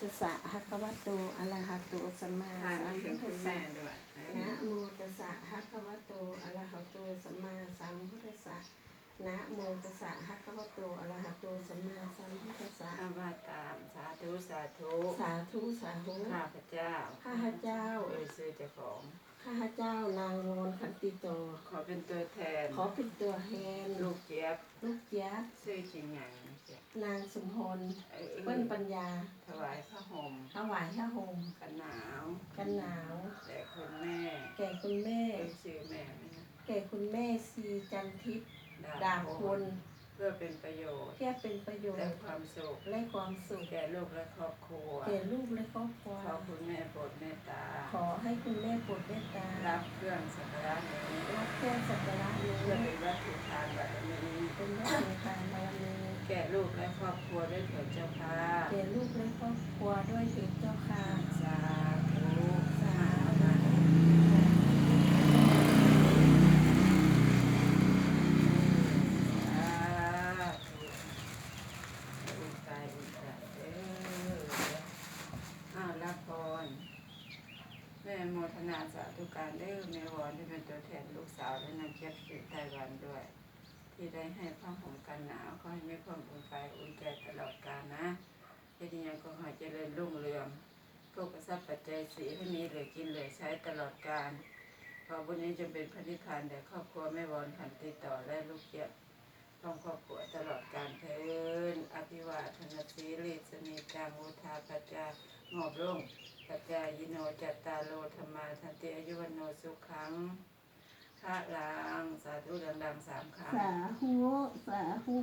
ตัสสะภะคะวะโตอะระหะโตสัมมาอ่านสัมพุทธัสสะแม่ด้วยนะโมตัสสะภะคะวะโตอะระหะโตสัมมาสัมพุทธัสสะนะโมตัสสะภะคะวะโตอะระหะโตสัมมาสัมพุทธัสสะอาว่าตามสาธุสาธุสาธุสาธุข้าพเจ้าข้าพเจ้าเอ่ยชื่อเจ้าของ ข้าพเจ้านางมนขันติโต ขอเป็นตัวแทนขอเป็นตัวแทนลูกเจี๊ยบลูกเจี๊ยบชื่อจริงอย่างนะเจี๊ยบนางสมพรเอ้ยเปิ้นปัญญาถวายพระห่มถวายผ้าห่มกันหนาวกันหนาว แต่คุณแม่แก่คุณแม่ เอ่ยชื่อแม่ไหมนะแก่คุณแม่ซีจันทิพย์ดาบคนเพื่อเป็นประโยชน์เพื่อเป็นประโยชและน์ความสุขและความสุขแก่ลูกและครอบครัวแก่ลูกและครอบครัวขอคุณแม่โปรดเมตตา ขอให้คุณแม่โปรดเมตตา รับเครื่องสักการะนี้รับแค่สักการะนี้เพื่อเป็นวัตถุทานบารมีเป็นแม่ในทานบารมีแก่ลูกและครอบครัวด้วยเถิดเจ้าค่ะแก่ลูกและครอบครัวด้วยเถิดเจ้าค่ะ สาธุ สาธุ สาธุบุญกายบุญใจเด้ออ้าวรับพรแม่โมทนาสาธุการเด้อแม่วอนที่เป็นตัวแทนลูกสาวและนางเจี๊ยบสิไต้หวันด้วย ที่ได้ให้ผ้าห่มกันหนาวขอให้มีความอุ่นกายอุ่นใจตลอดกาลนะที่นี่ยังก็ขอเจริญรุ่งเรืองโภคทรัพย์ปัจจัยสีให้มีเหลือกินเหลือใช้ตลอดกาลขอบุญนี้จะเป็นพระนิพพานแด่ครอบครัวแม่วอนขันติต่อและลูกเจี๊ยบต้องครอบครัวตลอดกาลเทินอภิวาทนาสีริสนิจังอุทาปัจจางอบรุ่ง ปัจจายิโนจัตตาโลธรรมาทันติอายุวันโนสุขังพระลังสาธุดังๆสามครั้งสาธุสาธุ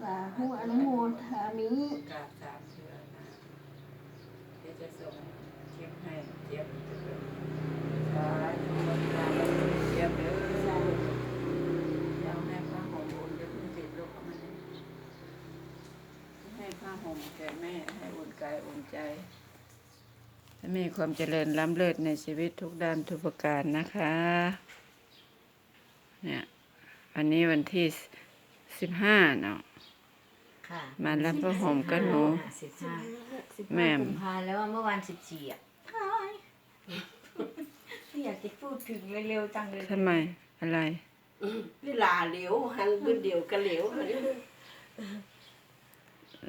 สาธุอนุโมทามิกราบสามเทือนะเดี๋ยวจะส่งคลิปให้เจี๊ยบจะเป็นสาธุสาธุเจี๊ยบเด้อเดี๋ยวให้ผ้าห่มอุ่นจะเพิ่งติดลูกเข้ามาเนี่ยให้ผ้าห่มแก่แม่ให้อุ่นกายอุ่นใจ ให้มีความเจริญล้ำเลิศในชีวิตทุกด้านทุกประการนะคะ เนี่ยวันนี้วันที่สิบห้าเนาะค่ะมารับผ้าห่มกันหนูสิบห้าแม่มกุมภาแล้วว่าเมื่อวันสิบสี่อะไม่อยากจะพูดถึงเร็วๆจังเลยทำไมอะไร เวลาเหลวหันบืนเดียวกะเหลวหัน